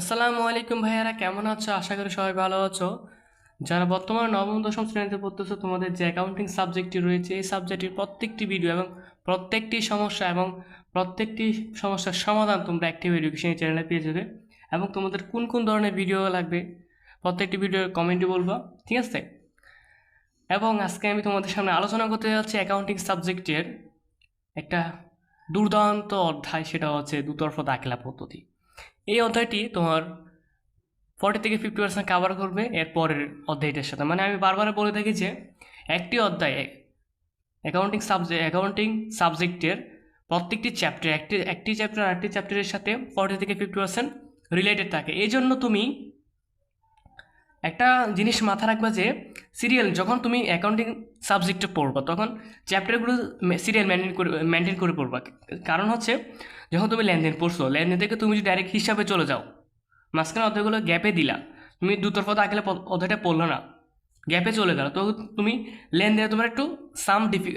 আসসালামু আলাইকুম ভাইয়ারা, কেমন আছো? আশা করি সবাই ভালো আছো। যারা বর্তমানে নবম দশম শ্রেণীতে পড়তেছো, তোমাদের যে অ্যাকাউন্টিং সাবজেক্টটি রয়েছে, এই সাবজেক্টের প্রত্যেকটি ভিডিও এবং প্রত্যেকটি সমস্যা এবং প্রত্যেকটি সমস্যার সমাধান তোমরা অ্যাক্টিভ এডুকেশন চ্যানেলে পেয়ে যাবে এবং তোমাদের কোন কোন ধরনের ভিডিও লাগবে, প্রত্যেকটি ভিডিওর কমেন্টে বলবা, ঠিক আছে? এবং আজকে আমি তোমাদের সামনে আলোচনা করতে যাচ্ছি অ্যাকাউন্টিং সাবজেক্টের একটা দুর্দান্ত অধ্যায়, সেটা হচ্ছে দুতরফা দাখিলা পদ্ধতি। এই অধ্যায়টি তোমার ফর্টি থেকে ফিফটি পার্সেন্ট কাভার করবে এর পরের অধ্যায়টার সাথে। মানে আমি বারবার বলে থাকি যে একটি অধ্যায় অ্যাকাউন্টিং সাবজেক্ট অ্যাকাউন্টিং সাবজেক্টের প্রত্যেকটি চ্যাপ্টার একটি একটি চ্যাপ্টার আরেকটি চ্যাপ্টারের সাথে ফর্টি থেকে ফিফটি পার্সেন্ট রিলেটেড থাকে। এই জন্য তুমি একটা জিনিস মাথা রাখবা যে সিরিয়াল যখন তুমি অ্যাকাউন্টিং সাবজেক্টে পড়বা, তখন চ্যাপ্টারগুলো সিরিয়াল মেনটেন করে মেনটেন করে পড়বা। কারণ হচ্ছে যখন তুমি লেনদেন পড়ছো, লেনদেন থেকে তুমি যদি ডাইরেক্ট হিসাবে চলে যাও, মাঝখানে অধ্যায়গুলো গ্যাপে দিলা, তুমি দুতরফা প- অধ্যায়টা পড়ল না গ্যাপে চলে গেল তো তুমি লেনদেনে তোমার একটু সাম ডিফি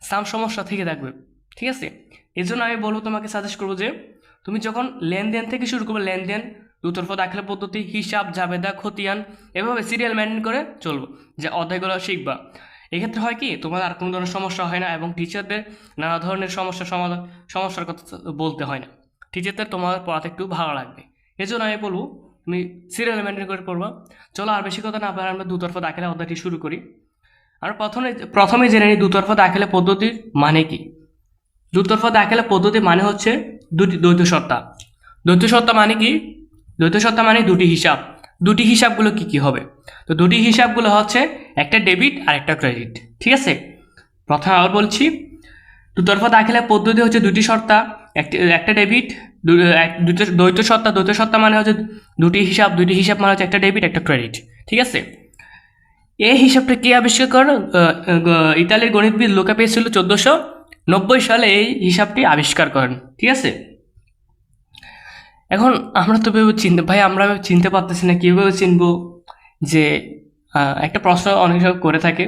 সাম সমস্যা থেকে থাকবে, ঠিক আছে? এই জন্য আমি বলব, তোমাকে সাজেস্ট করব যে, তুমি যখন লেনদেন থেকে শুরু করবে, লেনদেন দুতরফা দাখিলা পদ্ধতি, হিসাব জাবেদা খতিয়ান, এভাবে সিরিয়াল মেনটেন করে চলবো, যে অধ্যায়গুলো শিখবা। এক্ষেত্রে হয় কি, তোমার আর কোনো ধরনের সমস্যা হয় না এবং টিচারদের নানা ধরনের সমস্যা সমাধান সমস্যার কথা বলতে হয় না। টিচারদের তোমার পড়াতে একটু ভালো লাগবে। এই জন্য আমি বলব, তুমি সিরিয়াল মেনটেন করে পড়বা। চলো আর বেশি কথা না পারে আমরা দুতরফা দাখিলা অধ্যায়টি শুরু করি। আর প্রথমে প্রথমে জেনে নিই দুতরফা দাখিলা পদ্ধতির মানে কি। দুতরফা দাখিলা পদ্ধতি মানে হচ্ছে দুটি দ্বৈত সত্তা। দ্বৈত সত্তা মানে কি? দ্বৈত সত্তা মানে দুটি হিসাব। দুটি হিসাবগুলো কি কি হবে? তো দুটি হিসাবগুলো হচ্ছে একটা ডেবিট আর একটা ক্রেডিট ঠিক আছে? প্রথমে আবার বলছি দুতরফা দাখিলা পদ্ধতি হচ্ছে দুটি সত্তা একটি একটা ডেবিট দ্বৈত সত্তা দ্বৈত সত্তা মানে হচ্ছে দুটি হিসাব দুটি হিসাব মানে হচ্ছে একটা ডেবিট একটা ক্রেডিট ঠিক আছে? এই হিসাবটা কে আবিষ্কার করো আহ, আহ, ইতালির গণিতবিদ লোকা পেয়েছিল চোদ্দোশো নব্বই সালে এই হিসাবটি আবিষ্কার করেন ঠিক আছে? এখন আমরা তো ভেবে চিনতে, ভাই আমরা চিনতে পারতেছি না, কীভাবে চিনবো? যে একটা প্রশ্ন অনেক সময় করে থাকে,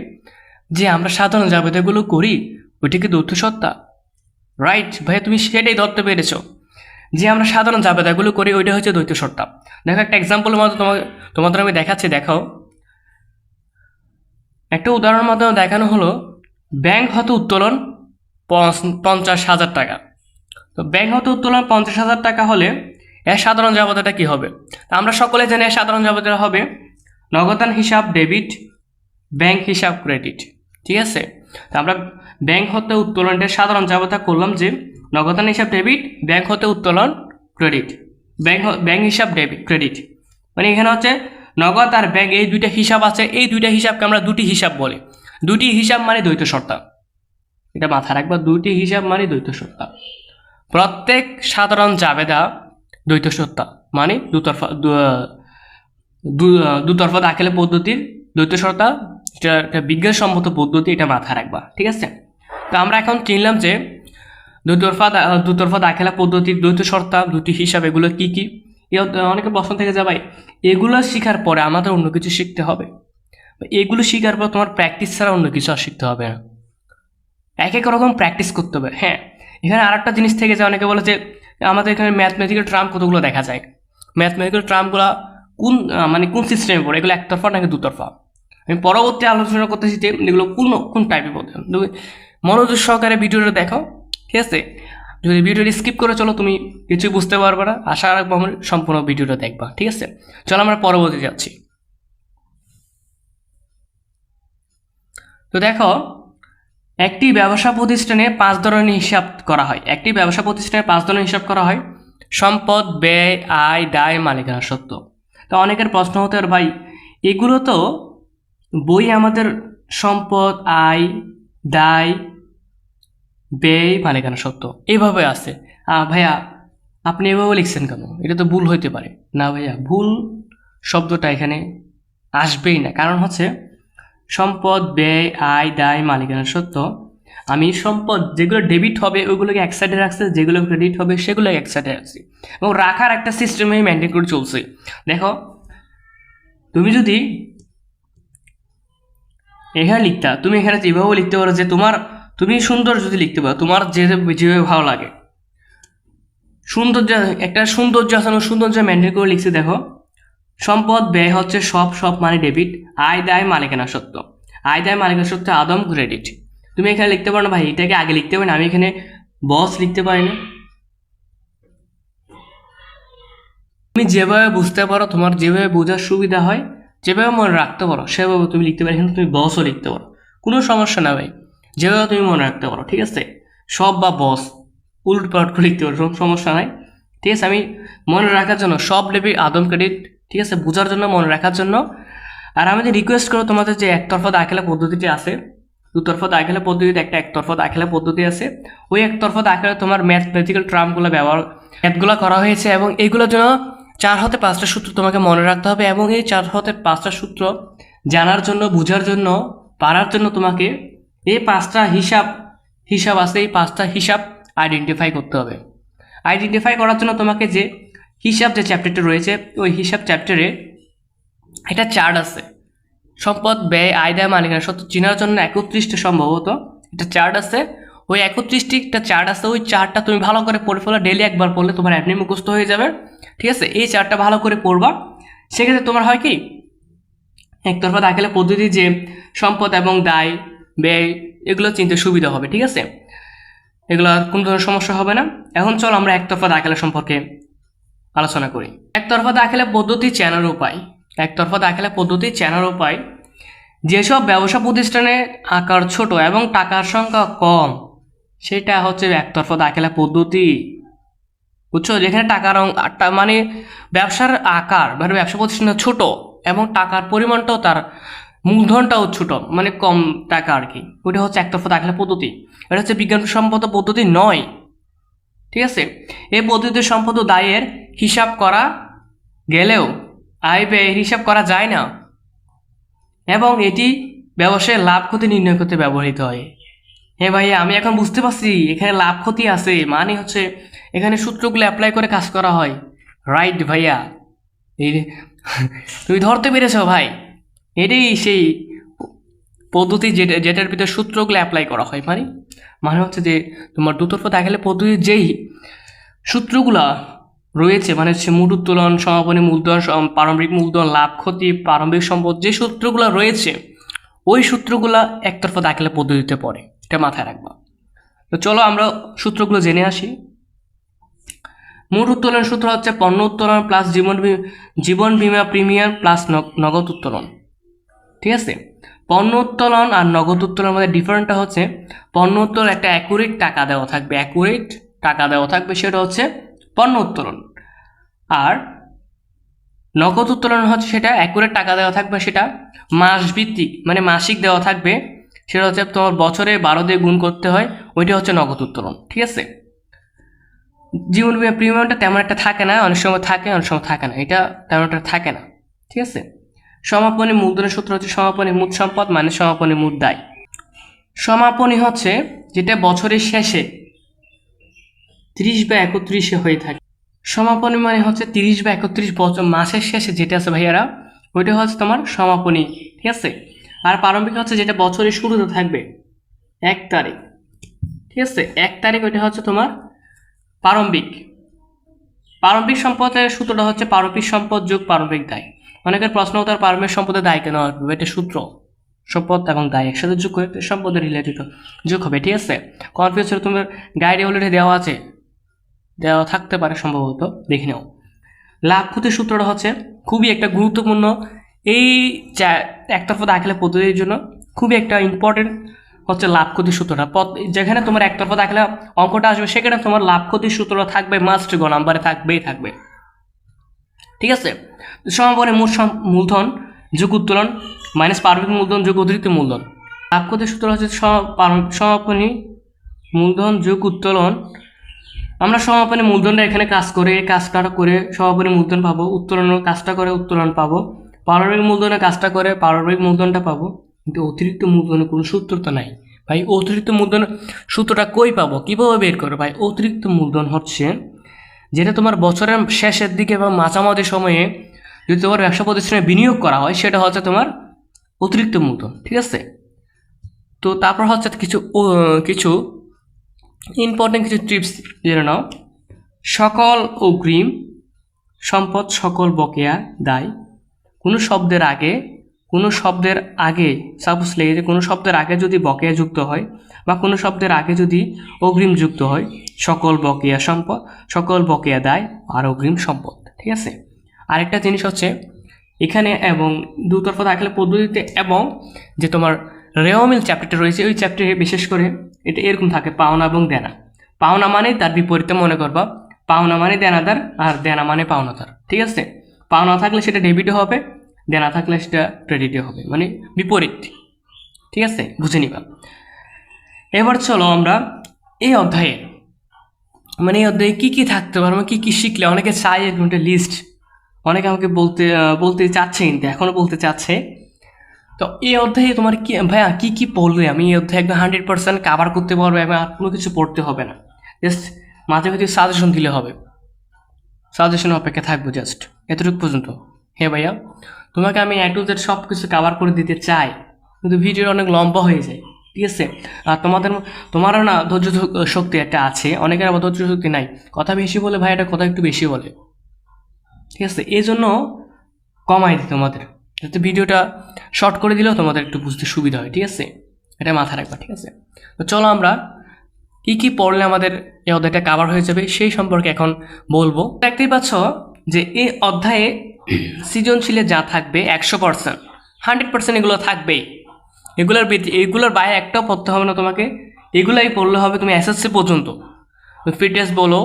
যে আমরা সাধারণ জাবেদাগুলো করি, ওইটা কি দৈত্য সত্তা? রাইট ভাই তুমি সেটাই ধরতে পেরেছ, যে আমরা সাধারণ জাবেদাগুলো করি, ওইটা হচ্ছে দ্বৈত সত্তা। দেখো একটা এক্সাম্পলের মতো তোমাকে, তোমাদের আমি দেখাচ্ছি, দেখাও। একটা উদাহরণের মাধ্যমে দেখানো হলো, ব্যাংক হতে উত্তোলন পঞ্চাশ হাজার টাকা। তো ব্যাংক হতে উত্তোলন পঞ্চাশ হাজার টাকা হলে এর সাধারণ জবাবটা কি হবে? আমরা সকলে জানি এর সাধারণ জবাবটা হবে নগদান হিসাব ডেবিট, ব্যাংক হিসাব ক্রেডিট। ঠিক আছে? তো আমরা ব্যাংক হতে উত্তোলনের সাধারণ জবাবটা করলাম যে নগদান হিসাব ডেবিট, ব্যাংক হতে উত্তোলন ক্রেডিট। ব্যাংক ব্যাংক হিসাব ডেবিট ক্রেডিট। মানে এখানে হচ্ছে নগদ আর ব্যাংক এই দুইটা হিসাব আছে, এই দুইটা হিসাবকে আমরা দুটি হিসাব বলি। দুটি হিসাব মানে দ্বৈত সত্তা। এটা মাথায় রাখবা, দুটি হিসাব মানে দ্বৈত সত্তা। প্রত্যেক সাধারণ জাবেদা দ্বৈত সত্তা মানে দুতরফা দুতরফা দাখিলে পদ্ধতির দ্বৈত সত্তা এটা একটা বিজ্ঞানসম্মত পদ্ধতি, এটা মাথায় রাখবা, ঠিক আছে? তো আমরা এখন চিনলাম যে দুতরফা দুতরফা দাখিলা পদ্ধতির দ্বৈত সত্তা দুটি হিসাব, এগুলো কি কি? অনেকে প্রশ্ন থেকে যাবাই এগুলো শেখার পরে আমাদের অন্য কিছু শিখতে হবে? এগুলো শেখার পর তোমার প্র্যাকটিস ছাড়া অন্য কিছু আর শিখতে হবে না। এক এক রকম প্র্যাকটিস করতে হবে হ্যাঁ? এখানে আর একটা জিনিস থেকে যে অনেকে বলে যে আমাদের এখানে ম্যাথমেটিক্যাল ট্রাম কতগুলো দেখা যায়? ম্যাথমেটিক্যাল ট্রামগুলো কোন মানে কোন সিস্টেমে পড়ে এগুলো একতরফা নাকি দুতরফা? আমি পরবর্তী আলোচনা করতেছি যে এগুলো কোন কোন টাইপের পড়ে মনোযোগ সহকারে ভিডিওটা দেখো, ঠিক আছে? যদি ভিডিওটি স্কিপ করে চলো, তুমি কিছুই বুঝতে পারবে না। আশা রাখব আমার সম্পূর্ণ ভিডিওটা দেখবা, ঠিক আছে? চলো আমরা পরবর্তী যাচ্ছি। তো দেখো একটি ব্যবসা প্রতিষ্ঠানে পাঁচ ধরনের হিসাব করা হয়। একটি ব্যবসা প্রতিষ্ঠানে পাঁচ ধরনের হিসাব করা হয়। সম্পদ, ব্যয়, আয়, দায়, মালিকানা সত্য। তো অনেকের প্রশ্ন হতে পারে, ভাই, এগুলো তো বই আমাদের সম্পদ, আয়, দায়, ব্যয়, মালিকানা সত্য এভাবে আছে। ভাইয়া, আপনি এভাবে লিখছেন কেন? এটা তো ভুল হইতে পারে। না ভাইয়া, ভুল শব্দটা এখানে আসবেই না। কারণ হচ্ছে সম্পদ, ব্যয়, আয়, দায়, মালিকানা সত্য। আমি সম্পদ যেগুলো ডেবিট হবে, ওইগুলোকে এক সাইডে রাখছি, যেগুলো ক্রেডিট হবে সেগুলো এক সাইডে রাখছি। এবং রাখার একটা সিস্টেমে মেনটেন করে চলছে। দেখো, তুমি যদি এখানে লিখতা, তুমি এখানে যেভাবে লিখতে পারো যে তোমার, তুমি সুন্দর যদি লিখতে পারো, তোমার যে যেভাবে ভালো লাগে। সৌন্দর্য, একটা সৌন্দর্য আছে সৌন্দর্য মেনটেন করে লিখছি, দেখো। সম্পদ, ব্যয় হচ্ছে সব সব মানে ডেবিট আয়, দায় মালিকানা সত্য। আয়, দায় মালিকানা সত্য, আদম ক্রেডিট তুমি এখানে লিখতে পারো না ভাই, এটাকে আগে লিখতে পারি না, আমি এখানে বস লিখতে পারি না তুমি যেভাবে বুঝতে পারো, তোমার যেভাবে বোঝার সুবিধা হয়, যেভাবে মনে রাখতে পারো, সেভাবে তুমি লিখতে পারো, এখানে তুমি বসও লিখতে পারো। কোনো সমস্যা না ভাই, যেভাবে তুমি মনে রাখতে পারো, ঠিক আছে? সব বা বস উল্ট পাল্ট করে লিখতে পারো সমস্যা নাই। ঠিক আছে, আমি মনে রাখার জন্য সব লেবি আদম ক্রেডিট ঠিক আছে? বোঝার জন্য, মনে রাখার জন্য। আর আমি যে রিকোয়েস্ট করো তোমাদের যে একতরফা দাখিলা পদ্ধতিটি আছে, দুতরফা দাখিলা পদ্ধতিতে একটা একতরফা দাখিলা পদ্ধতি আছে। ওই একতরফা দাখিলা তোমার ম্যাথমেটিক্যাল ট্রামগুলো ব্যবহার ম্যাথগুলো করা হয়েছে এবং এইগুলোর জন্য চার হতে পাঁচটা সূত্র তোমাকে মনে রাখতে হবে এবং এই চার হতে পাঁচটা সূত্র জানার জন্য, বোঝার জন্য, পারার জন্য তোমাকে এই পাঁচটা হিসাব হিসাব আছে, এই পাঁচটা হিসাব আইডেন্টিফাই করতে হবে। আইডেন্টিফাই করার জন্য তোমাকে যে হিসাব যে চ্যাপ্টারটা রয়েছে, ওই হিসাব চ্যাপ্টারে এটা চার্ট আছে। সম্পদ, ব্যয়, আয়, দায়, মালিকানা সত্য চেনার জন্য একত্রিশটা সম্ভবত এটা চার্ট আছে। ওই একত্রিশটি একটা চার্ট আছে, ওই চার্টটা তুমি ভালো করে পড়ে ফেলো ডেলি একবার পড়লে তোমার এমনি মুখস্থ হয়ে যাবে। ঠিক আছে? এই চার্টটা ভালো করে পড়বা। সেক্ষেত্রে তোমার হয় কি? একতরফা দাখিলা পদ্ধতি যে সম্পদ এবং দায়, ব্যয়, এগুলো চিনতে সুবিধা হবে, ঠিক আছে? এগুলো কোনো ধরনের সমস্যা হবে না। এখন চল আমরা একতরফা দাখিলা সম্পর্কে আলোচনা করি। একতরফা দাখিলা পদ্ধতি চেনার উপায়। একতরফা দাখিলা পদ্ধতি চেনার উপায়, যেসব ব্যবসা প্রতিষ্ঠানে আকার ছোট এবং টাকার সংখ্যা কম, সেটা হচ্ছে একতরফা দাখিলা পদ্ধতি। বুঝছ? যেখানে টাকার মানে ব্যবসার আকার মানে ব্যবসা প্রতিষ্ঠান ছোট এবং টাকার পরিমাণটাও তার মূলধনটাও ছোট মানে কম টাকা আর কি। ওইটা হচ্ছে একতরফা দাখিলা পদ্ধতি। এটা হচ্ছে বিজ্ঞানসম্মত পদ্ধতি নয়। ঠিক আছে? এই পদ্ধতিতে সম্পদ দায়ের হিসাব করা গেলেও আয় ব্যয়ের হিসাব করা যায় না। এবং এটি ব্যবসায়ের লাভ ক্ষতি নির্ণয় করতে ব্যবহৃত হয়। হ্যাঁ ভাইয়া, আমি এখন বুঝতে পারছি, এখানে লাভ ক্ষতি আছে মানে হচ্ছে এখানে সূত্রগুলো অ্যাপ্লাই করে কাজ করা হয়। রাইট ভাইয়া। তুমি ধরতে পেরেছ, ভাই। এটাই সেই পদ্ধতি যেটা, যেটার ভিতরে সূত্রগুলো অ্যাপ্লাই করা হয় মানে মানে হচ্ছে যে তোমার দুতরফা দেখালে পদ্ধতির যেই সূত্রগুলা রয়েছে মানে হচ্ছে মূল উত্তোলন, সমাপনী মূলধন প্রারম্ভিক মূলধন, লাভ, ক্ষতি, প্রারম্ভিক সম্পদ যে সূত্রগুলো রয়েছে, ওই সূত্রগুলা একতরফা দাখিলা পদ্ধতিতে পড়ে। এটা মাথায় রাখবা। তো চলো আমরা সূত্রগুলো জেনে আসি। মোট উত্তোলন সূত্র হচ্ছে পণ্য উত্তোলন প্লাস জীবন জীবন বিমা প্রিমিয়াম প্লাস নগ- নগদ উত্তোলন। ঠিক আছে? পণ্য উত্তোলন আর নগদ উত্তোলনের মধ্যে ডিফারেন্টটা হচ্ছে, পণ্য উত্তোলন একটা অ্যাকুরেট টাকা দেওয়া থাকবে। অ্যাকুরেট টাকা দেওয়া থাকবে সেটা হচ্ছে পণ্য উত্তোলন। আর নগদ উত্তোলন হচ্ছে সেটা অ্যাকুরেট টাকা দেওয়া থাকবে, সেটা মাস ভিত্তিক মানে মাসিক দেওয়া থাকবে। সেটা হচ্ছে তোমার বছরে বারো দিয়ে গুণ করতে হয়, ওইটা হচ্ছে নগদ উত্তোলন, ঠিক আছে? জীবন বিমা প্রিমিয়ামটা তেমন একটা থাকে না, অনেক সময় থাকে, অনেক সময় থাকে না, এটা তেমন একটা থাকে না, ঠিক আছে? সমাপনী মূলধনের সূত্র হচ্ছে সমাপনী মূল সম্পদ মানে সমাপনী মূল দায়। সমাপনী হচ্ছে যেটা বছরের শেষে তিরিশ বা একত্রিশে হয়ে থাকে। সমাপনী মানে হচ্ছে তিরিশ বা একত্রিশ বছর মাসের শেষে যেটা আছে ভাইয়ারা, ওইটা হচ্ছে তোমার সমাপনী, ঠিক আছে? আর প্রারম্ভিক হচ্ছে যেটা বছরের শুরুতে থাকবে, এক তারিখ, ঠিক আছে? এক তারিখ ওইটা হচ্ছে তোমার প্রারম্ভিক। প্রারম্ভিক সম্পদের সূত্রটা হচ্ছে প্রারম্ভিক সম্পদ যোগ প্রারম্ভিক দায়। অনেকের প্রশ্ন তার প্রারম্ভিক সম্পদের দায় কেন আসবে? এটা সূত্র। সম্পদ এবং দায় একসাথে যোগ করে সম্পদের রিলেটেড যোগ হবে, ঠিক আছে? কনফিউজ তোমার গাইডে অলরেডি দেওয়া আছে। দেওয়া থাকতে পারে সম্ভবত, দেখে নেও। লাভ ক্ষতির সূত্রটা হচ্ছে, খুবই একটা গুরুত্বপূর্ণ, এই একতরফা দাখিলা পদ্ধতির জন্য খুবই একটা ইম্পর্টেন্ট হচ্ছে লাভ ক্ষতির সূত্রটা। পদ- যেখানে তোমার একতরফা দাখিলা অঙ্কটা আসবে, সেখানে তোমার লাভ ক্ষতির সূত্রটা থাকবে মাস্ট গো নাম্বারে থাকবেই থাকবে। ঠিক আছে? সমাপনী মূল মূলধন, যোগ উত্তোলন মাইনাস পারবিক মূলধন, যোগ অতিরিক্ত মূলধন। লাভ ক্ষতির সূত্র হচ্ছে সমাপনী মূলধন, যোগ উত্তোলন আমরা সমাপনী মূলধনটা এখানে কাজ করে কাজটা করে সমাপনী মূলধন পাবো উত্তোলনের কাজটা করে উত্তোলন পাবো। পারবিক মূলধনের কাজটা করে পারবিক মূলধনটা পাবো, কিন্তু অতিরিক্ত মূলধনের কোনো সূত্র তো নাই। ভাই, অতিরিক্ত মূলধন সূত্রটা কই পাবো? কীভাবে বের করো ভাই, অতিরিক্ত মূলধন হচ্ছে যেটা তোমার বছরের শেষের দিকে বা মাঝামাঝি সময়ে যদি তোমার ব্যবসা প্রতিষ্ঠানে বিনিয়োগ করা হয়, সেটা হচ্ছে তোমার অতিরিক্ত মূলধন, ঠিক আছে? তো তারপর হচ্ছে কিছু কিছু ইম্পর্টেন্ট কিছু টিপস জেনে নাও। সকল অগ্রিম সম্পদ, সকল বকেয়া দায়, কোনো শব্দের আগে, কোনো শব্দের আগে সাপোজ লেগে যে কোনো শব্দের আগে যদি বকেয়া যুক্ত হয় বা কোনো শব্দের আগে যদি অগ্রিম যুক্ত হয়, সকল বকেয়া সম্পদ, সকল বকেয়া দায় আর অগ্রিম সম্পদ, ঠিক আছে? আরেকটা জিনিস হচ্ছে, এখানে এবং দুতরফা থাকলে পদ্ধতিতে এবং যে তোমার রেওমিল চ্যাপ্টারটা রয়েছে, ওই চ্যাপ্টারে বিশেষ করে এটা এরকম থাকে, পাওনা এবং দেনা। পাওনা মানে তার বিপরীতে মনে করবা, পাওনা মানে দেনাদার আর দেনা মানে পাওনাদার, ঠিক আছে? পাওনা থাকলে সেটা ডেবিটও হবে, দেনা থাকলে সেটা ক্রেডিটও হবে মানে বিপরীত, ঠিক আছে? বুঝে নিবা। এবার চলো আমরা এই অধ্যায়ে মানে এই অধ্যায়ে কী কী থাকতে পারব কী কী শিখলে? অনেকে চাই একটা লিস্ট অনেকে আমাকে বলতে বলতে চাচ্ছে কিন্তু এখনও বলতে চাচ্ছে তো এই অধ্যায়ে তোমার কি, ভাইয়া, কী কী পড়লে আমি এই অধ্যায়ে একদম হান্ড্রেড পার্সেন্ট কাভার করতে পারব এবং আর কোনো কিছু পড়তে হবে না। জাস্ট মাঝে মাঝে সাজেশন দিলে হবে। সাজেশন অপেক্ষা থাকব জাস্ট এতটুকু পর্যন্ত। হ্যাঁ ভাইয়া, তোমাকে আমি এ টু সব কিছু কাভার করে দিতে চাই। কিন্তু ভিডিও অনেক লম্বা হয়ে যায়। ঠিক আছে? আর তোমাদের তোমারও না ধৈর্য শক্তি একটা আছে। অনেকের আবার ধৈর্য শক্তি নাই। কথা বেশি বলে ভাই এটা কথা একটু বেশি বলে। ঠিক আছে? এই জন্য কমাই দিই তোমাদের। যাতে ভিডিওটা শর্ট করে দিলেও তোমাদের একটু বুঝতে সুবিধা হয়, ঠিক আছে? এটা মাথায় রাখবা, ঠিক আছে? তো চলো আমরা কী কী পড়লে আমাদের এই অধ্যায়টা কাভার হয়ে যাবে সেই সম্পর্কে এখন বলব। দেখতেই পাচ্ছ যে এই অধ্যায়ে সৃজনশীলে যা থাকবে একশো পার্সেন্ট হান্ড্রেড পার্সেন্ট এগুলো থাকবেই। এগুলোর এগুলোর বাইরে একটাও পড়তে হবে না তোমাকে, এগুলাই পড়লে হবে তুমি এসএসসি পর্যন্ত। ফিট টেস্ট বলো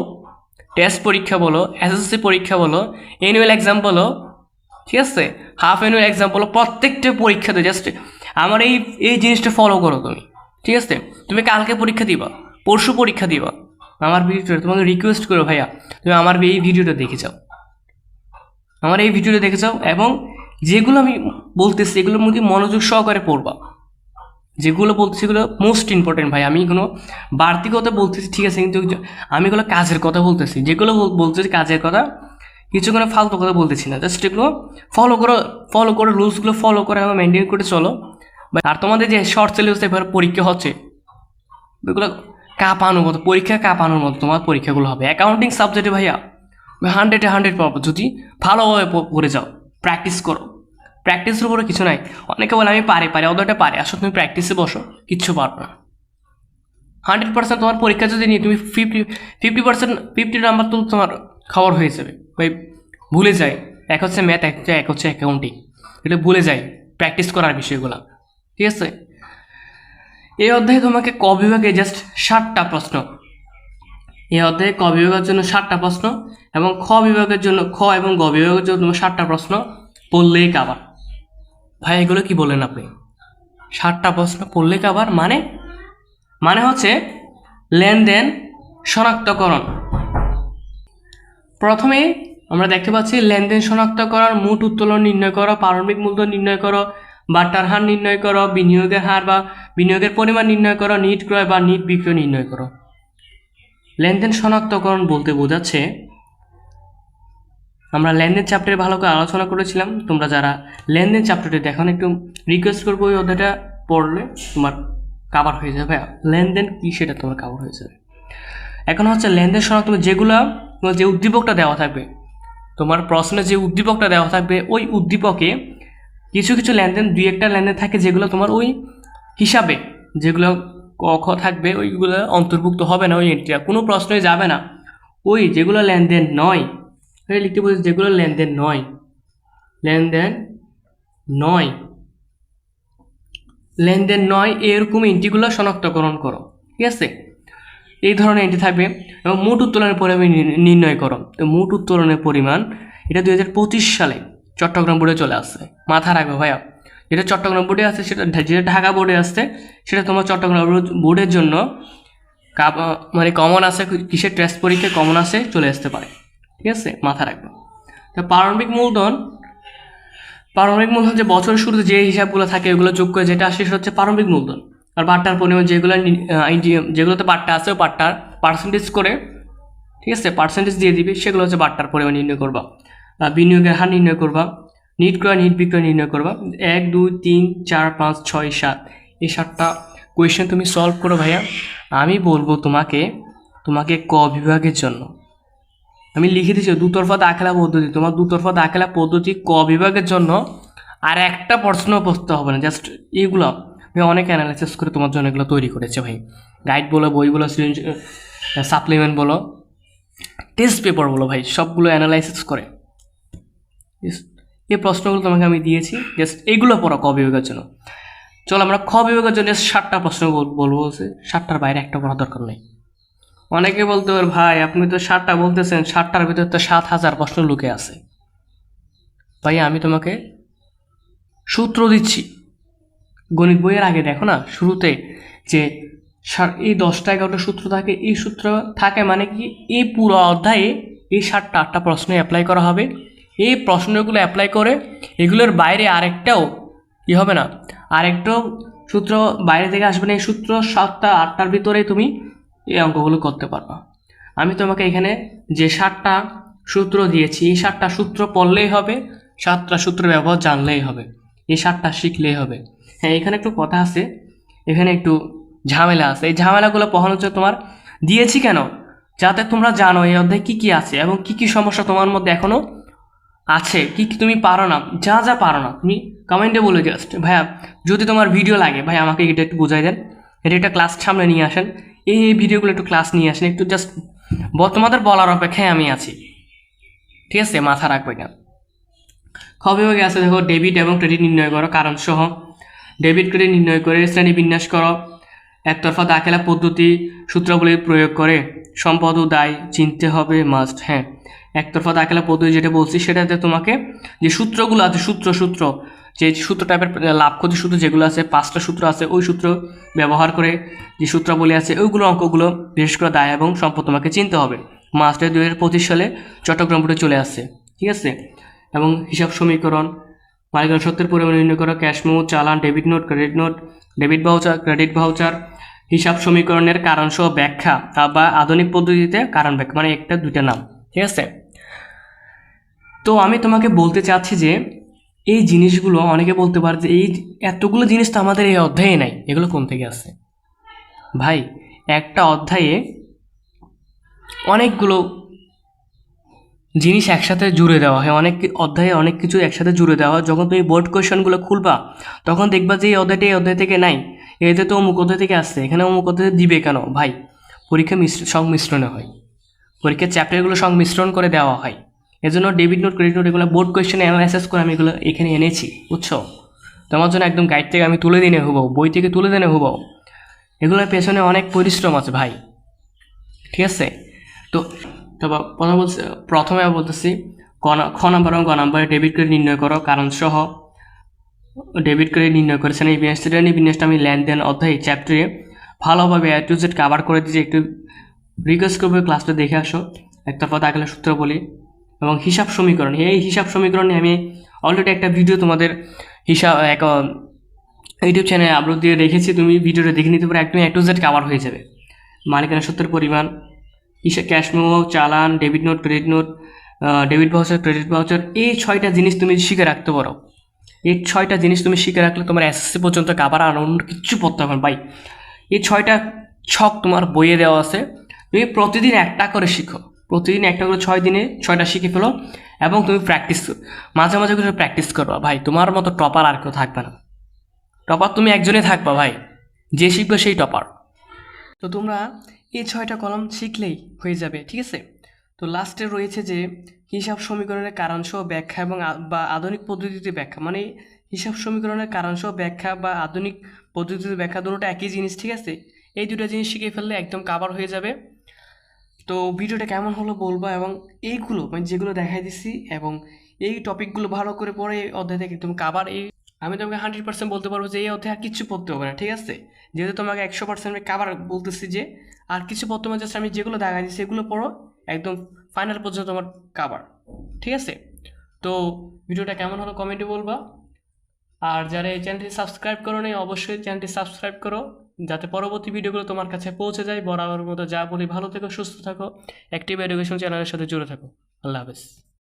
টেস্ট পরীক্ষা বলো এসএসসি পরীক্ষা বলো অ্যানুয়াল এক্সাম বলো ঠিক আছে? হাফ অ্যানুয়াল এক্সাম বলো প্রত্যেকটা পরীক্ষাতে জাস্ট আমার এই এই জিনিসটা ফলো করো তুমি, ঠিক আছে? তুমি কালকে পরীক্ষা দিবা, পরশু পরীক্ষা দিবা, আমার ভিডিওটা তোমাকে রিকোয়েস্ট করো ভাইয়া, তুমি আমার এই ভিডিওটা দেখে যাও। আমার এই ভিডিওটা দেখে যাও এবং যেগুলো আমি বলতেছি, এগুলোর মধ্যে মনোযোগ সহকারে পড়বা। যেগুলো বলতেছি, এগুলো মোস্ট ইম্পর্টেন্ট ভাই, আমি কোনো বাড়তি কথা বলতেছি, ঠিক আছে? কিন্তু আমি এগুলো কাজের কথা বলতেছি। যেগুলো বলতেছি কাজের কথা কিছু কোনো ফালতু কথা বলতেছি না জাস্ট এগুলো ফলো করো ফলো করে রুলসগুলো ফলো করে এবং মেনটেন করে চলো। আর তোমাদের যে শর্ট সিলেবাস এবার পরীক্ষা হচ্ছে, এগুলো কাঁপানোর মতো, পরীক্ষা কাঁপানোর মতো তোমার পরীক্ষাগুলো হবে। অ্যাকাউন্টিং সাবজেক্টে ভাইয়া হান্ড্রেডে হান্ড্রেড পাবো। যদি ভালোভাবে পড়ে যাও প্র্যাকটিস করো। প্র্যাকটিসের উপরে কিছু নাই। অনেকে বলে, আমি পারে, পারি অতটা পারি আসলে তুমি প্র্যাকটিসে বসো, কিচ্ছু পারবে না। হান্ড্রেড পার্সেন্ট তোমার পরীক্ষা যদি নিয়ে তুমি fifty fifty percent fifty number তো তোমার খবর হয়ে যাবে ওই ভুলে যায়। এক হচ্ছে ম্যাথ এক হচ্ছে এক হচ্ছে অ্যাকাউন্টিং এটা ভুলে যায় প্র্যাকটিস করার বিষয়গুলো। ঠিক আছে? এই অধ্যায়ে তোমাকে ক বিভাগে জাস্ট ষাটটা প্রশ্ন। এই অধ্যায়ে ক বিভাগের জন্য ষাটটা প্রশ্ন এবং খ বিভাগের জন্য, খ এবং গ বিভাগের জন্য তোমার ষাটটা প্রশ্ন পড়লেই কাবার। ভাই, এগুলো কি বললেন আপনি? ষাটটা প্রশ্ন পড়লে কাবার মানে? মানে হচ্ছে লেনদেন শনাক্তকরণ। প্রথমে আমরা দেখতে পাচ্ছি লেনদেন শনাক্তকরণ মোট উত্তোলন নির্ণয় করো, প্রারম্ভিক মূলধন নির্ণয় করো, বাট্টার হার নির্ণয় করো, বিনিয়োগের হার বা বিনিয়োগের পরিমাণ নির্ণয় করো, নিট ক্রয় বা নিট বিক্রয় নির্ণয় করো। লেনদেন শনাক্তকরণ বলতে বোঝাচ্ছে, আমরা লেনদেন চ্যাপ্টারে ভালো করে আলোচনা করেছিলাম, তোমরা যারা লেনদেন চ্যাপ্টারটি দেখো একটু রিকোয়েস্ট করব ওই অধ্যায়টা পড়লে তোমার কাভার হয়ে যাবে। লেনদেন কী সেটা তোমার কাভার হয়ে যাবে। এখন হচ্ছে লেনদেন শনাক্ত যেগুলো যে উদ্দীপকটা দেওয়া থাকবে, তোমার প্রশ্নে যে উদ্দীপকটা দেওয়া থাকবে, ওই উদ্দীপকে কিছু কিছু লেনদেন, দুই একটা লেনদেন থাকে যেগুলো তোমার ওই হিসাবে, যেগুলো খ থাকবে, ওইগুলো অন্তর্ভুক্ত হবে না, ওই এন্ট্রিটা কোনো প্রশ্নই যাবে না। ওই যেগুলো লেনদেন নয় লিখতে বলছি যেগুলো লেনদেন নয়। লেনদেন নয়। লেনদেন নয়, এরকম এন্ট্রিগুলো শনাক্তকরণ করো। ঠিক আছে? এই ধরনের এটি থাকবে এবং মোট উত্তোলনের পরিমাণ নির্ণয় করো তো মোট উত্তোলনের পরিমাণ এটা দুই হাজার পঁচিশ সালে চট্টগ্রাম বোর্ডে চলে আসছে। মাথা রাখবে ভাইয়া, যেটা চট্টগ্রাম বোর্ডে আছে সেটা যেটা ঢাকা বোর্ডে আসছে সেটা তোমার চট্টগ্রাম বোর্ডের জন্য মানে কমন আছে কিসের টেস্ট পরীক্ষা কমন আছে চলে আসতে পারে। ঠিক আছে? মাথা রাখবে তো প্রারম্ভিক মূলধন প্রারম্ভিক মূলধন যে বছরের শুরুতে যে হিসাবগুলো থাকে ওগুলো যোগ করে যেটা আসে সেটা হচ্ছে প্রারম্ভিক মূলধন। আর পাট্টার পরিমাণ যেগুলো যেগুলোতে পাট্টা আছে ওই পাট্টার পার্সেন্টেজ করে, ঠিক আছে পার্সেন্টেজ দিয়ে দিবে, সেগুলো হচ্ছে বাট্টার পরিমাণ নির্ণয় করবা। বিনিয়োগের হার নির্ণয় করবা, নিট ক্রয়, নিট বিক্রয় নির্ণয় করবা। এক, দুই, তিন, চার, পাঁচ, ছয়, সাত, এই সাতটা কোয়েশ্চেন তুমি সলভ করো ভাইয়া। আমি বলব তোমাকে তোমাকে ক বিভাগের জন্য। আমি লিখে দিচ্ছি দুতরফা দাখেলা পদ্ধতি। তোমার দুতরফা দাখেলা পদ্ধতি ক বিভাগের জন্য আর একটা প্রশ্ন পড়তে হবে না জাস্ট এইগুলো। আমি অনেক অ্যানালাইসিস করে তোমার জন্য এগুলো তৈরি করেছে ভাই। গাইড বলো, বই বলো সাপ্লিমেন্ট বলো টেস্ট পেপার বলো ভাই, সবগুলো অ্যানালাইসিস করে। এই প্রশ্নগুলো তোমাকে আমি দিয়েছি জাস্ট এগুলো পড়ো ক বিভাগের জন্য। চলো আমরা খ বিভাগের জন্য সাতটা প্রশ্ন বল- বলব সাতটার বাইরে একটা পড়ার দরকার নেই। অনেকে বলতে পারে, ভাই, আপনি তো সাতটা বলতেছেন, সাতটার ভিতরে তো সাত হাজার প্রশ্ন লুকে আছে। ভাই, আমি তোমাকে সূত্র দিচ্ছি। গণিত বইয়ের আগে দেখো না, শুরুতে যে এই দশটা এগারোটা সূত্র থাকে, এই সূত্র থাকে মানে কি? এই পুরো অধ্যায়ে এই সাতটা আটটা প্রশ্ন অ্যাপ্লাই করা হবে। এই প্রশ্নগুলো অ্যাপ্লাই করে এগুলোর বাইরে আরেকটাও কি হবে না? আরেকটাও সূত্র বাইরে থেকে আসবে না, এই সূত্র সাতটা আটটার ভিতরে তুমি এই অঙ্কগুলো করতে পারবা। আমি তোমাকে এখানে যে সাতটা সূত্র দিয়েছি, এই সাতটা সূত্র পড়লেই হবে, সাতটা সূত্র ব্যবহার জানলেই হবে। এই সাতটা শিখলেই হবে। হ্যাঁ এখানে একটু কথা আছে, এখানে একটু ঝামেলা আছে। এই ঝামেলাগুলো পড়ানোর জন্য তোমার, দিয়েছি কেন? যাতে তোমরা জানো এই অধ্যায়ে কী কী আছে এবং কী কী সমস্যা তোমার মধ্যে এখনও আছে। কি তুমি পারো না, যা যা পারো না, তুমি কমেন্টে বলে জাস্ট ভাইয়া, যদি তোমার ভিডিও লাগে ভাই আমাকে এটা একটু বোঝাই দেন। এটা একটা ক্লাস সামনে নিয়ে আসেন। এই এই ভিডিওগুলো একটু ক্লাস নিয়ে আসেন, একটু জাস্ট তোমাদের বলার অপেক্ষায় আমি আছি। ঠিক আছে, মাথা রাখবে না খবর হয়ে গেছে দেখো ডেবিট এবং ক্রেডিট নির্ণয় করো কারণ সহ ডেবিট ক্রেডিট নির্ণয় করে শ্রেণি বিন্যাস করো একতরফা দাখেলা পদ্ধতি সূত্রাবলী প্রয়োগ করে সম্পদ ও দায়, চিনতে হবে মাস্ট হ্যাঁ একতরফা দাখেলা পদ্ধতি যেটা বলছি, সেটাতে তোমাকে যে সূত্রগুলো আছে, সূত্র সূত্র, যে সূত্র টাইপের লাভ ক্ষতি সূত্র যেগুলো আছে, পাঁচটা সূত্র আছে, ওই সূত্র ব্যবহার করে যে সূত্রাবলী আছে, ওইগুলো অঙ্কগুলো বিশেষ করে দায় এবং সম্পদ তোমাকে চিনতে হবে। মাস্টার দুই হাজার পঁচিশ সালে চট্টগ্রাম বোর্ডে চলে আসছে, ঠিক আছে? এবং হিসাব সমীকরণ। মালিকানা সত্যের পরিমাণ নির্ণয় করা, ক্যাশ মেমো চালান, debit note, credit note, debit voucher, credit voucher, হিসাব সমীকরণের কারণ সহ ব্যাখ্যা বা আধুনিক পদ্ধতিতে কারণ ব্যাখ্যা মানে একটা, দুইটা নাম, ঠিক আছে? তো আমি তোমাকে বলতে চাচ্ছি যে, এই জিনিসগুলো অনেকে বলতে পারে যে, এই এতগুলো জিনিস তো আমাদের এই অধ্যায়ে নাই, এগুলো কোন থেকে আসছে ভাই, একটা অধ্যায়ে অনেকগুলো জিনিস একসাথে জুড়ে দেওয়া হয়, অনেক অধ্যায়ে অনেক কিছু একসাথে জুড়ে দেওয়া হয়। যখন তুমি বোর্ড কোয়েশনগুলো খুলবা, তখন দেখবা যে এই অধ্যায়টা এই অধ্যায় থেকে নাই এতে তো অমুক অধ্যায় থেকে আসছে, এখানে অমুক অধ্যায় দিবে কেন? ভাই, পরীক্ষা মিশ্র, সংমিশ্রণে হয়। পরীক্ষার চ্যাপ্টারগুলো সংমিশ্রণ করে দেওয়া হয়। এজন্য ডেবিট নোট ক্রেডিট নোট এগুলো বোর্ড কোয়েশ্চেন অ্যানালাইসিস করে আমি এগুলো এখানে এনেছি, বুঝছ? তোমার জন্য একদম গাইড থেকে আমি তুলে দিনে হুবাও বই থেকে তুলে দিনে হুবাও এগুলোর পেছনে অনেক পরিশ্রম আছে ভাই, ঠিক আছে? তো তবে প্রথম বলছি, প্রথমে বলতেছি, ক নাম্বার এবং গ নাম্বারে ডেবিট ক্রেডিট নির্ণয় করো, কারণ সহ ডেবিট ক্রেডিট নির্ণয় করেছেন এই বিন্যাস এই বিন্যাসটা আমি লেনদেন অধ্যায় চ্যাপ্টারে ভালোভাবে এ টু জেড কাভার করে দিয়েছি। একটু রিকোয়েস্ট করবে ক্লাসটা দেখে আসো। একটা একতরফা দাখেলা সূত্র বলি। এবং হিসাব সমীকরণ, এই হিসাব সমীকরণে আমি অলরেডি একটা ভিডিও তোমাদের হিসাব, এক ইউটিউব চ্যানেলে আপলোড দিয়ে রেখেছি। তুমি ভিডিওটা দেখে নিতে পারো একদম এ টু জেড কাভার হয়ে যাবে। মালিকানা সত্যের পরিমাণ ক্যাশ মেমো, চালান, debit note, credit note debit voucher credit voucher এই ছয়টা জিনিস তুমি শিখে রাখতে পারো। এই ছয়টা জিনিস তুমি শিখে রাখলে তোমার এসএসসি পর্যন্ত কাবার আর অন্য কিচ্ছু পড়তে হবে ভাই, এই ছয়টা ছক তোমার বইয়ে দেওয়া আছে। তুমি প্রতিদিন একটা করে শিখো। প্রতিদিন একটা করে ছয় দিনে ছয়টা শিখে ফেলো এবং তুমি প্র্যাকটিস মাঝে মাঝে করে প্র্যাকটিস করো ভাই, তোমার মতো টপার আর কেউ থাকবে না। টপার তুমি একজনই থাকবা ভাই। যে শিখবে সেই টপার তো তোমরা এই ছয়টা কলম শিখলেই হয়ে যাবে, ঠিক আছে? তো লাস্টে রয়েছে যে হিসাব সমীকরণের কারণসহ ব্যাখ্যা এবং বা আধুনিক পদ্ধতিতে ব্যাখ্যা। মানে হিসাব সমীকরণের কারণসহ ব্যাখ্যা বা আধুনিক পদ্ধতিতে ব্যাখ্যা দুটোটা একই জিনিস, ঠিক আছে? এই দুটো জিনিস শিখে ফেললে একদম কাভার হয়ে যাবে। তো ভিডিওটা কেমন হলো বলবা এবং এইগুলো মানে যেগুলো দেখাই দিছি এবং এই টপিকগুলো ভালো করে পড়ে অধ্যায় থেকে তুমি কাবার এই আমি তোমাকে হান্ড্রেড পার্সেন্ট বলতে পারব যে এই অধ্যায় আর কিচ্ছু পড়তে হবে না, ঠিক আছে? যেহেতু তোমাকে একশো পার্সেন্ট আমি কাবার বলতেছি যে, আর কিছু পড়তে হবে জাস্ট আমি যেগুলো দেখা দিচ্ছি সেগুলো পড়ো, একদম ফাইনাল পর্যন্ত তোমার কাবার ঠিক আছে? তো ভিডিওটা কেমন হলো কমেন্টে বলবা। আর যারা এই চ্যানেলটি সাবস্ক্রাইব করো নি অবশ্যই চ্যানেলটি সাবস্ক্রাইব করো, যাতে পরবর্তী ভিডিওগুলো তোমার কাছে পৌঁছে যায়। বরাবর মতো যা বলি, ভালো থেকো, সুস্থ থাকো অ্যাক্টিভ এডুকেশন চ্যানেলের সাথে জুড়ে থাকো। আল্লাহ হাফেজ।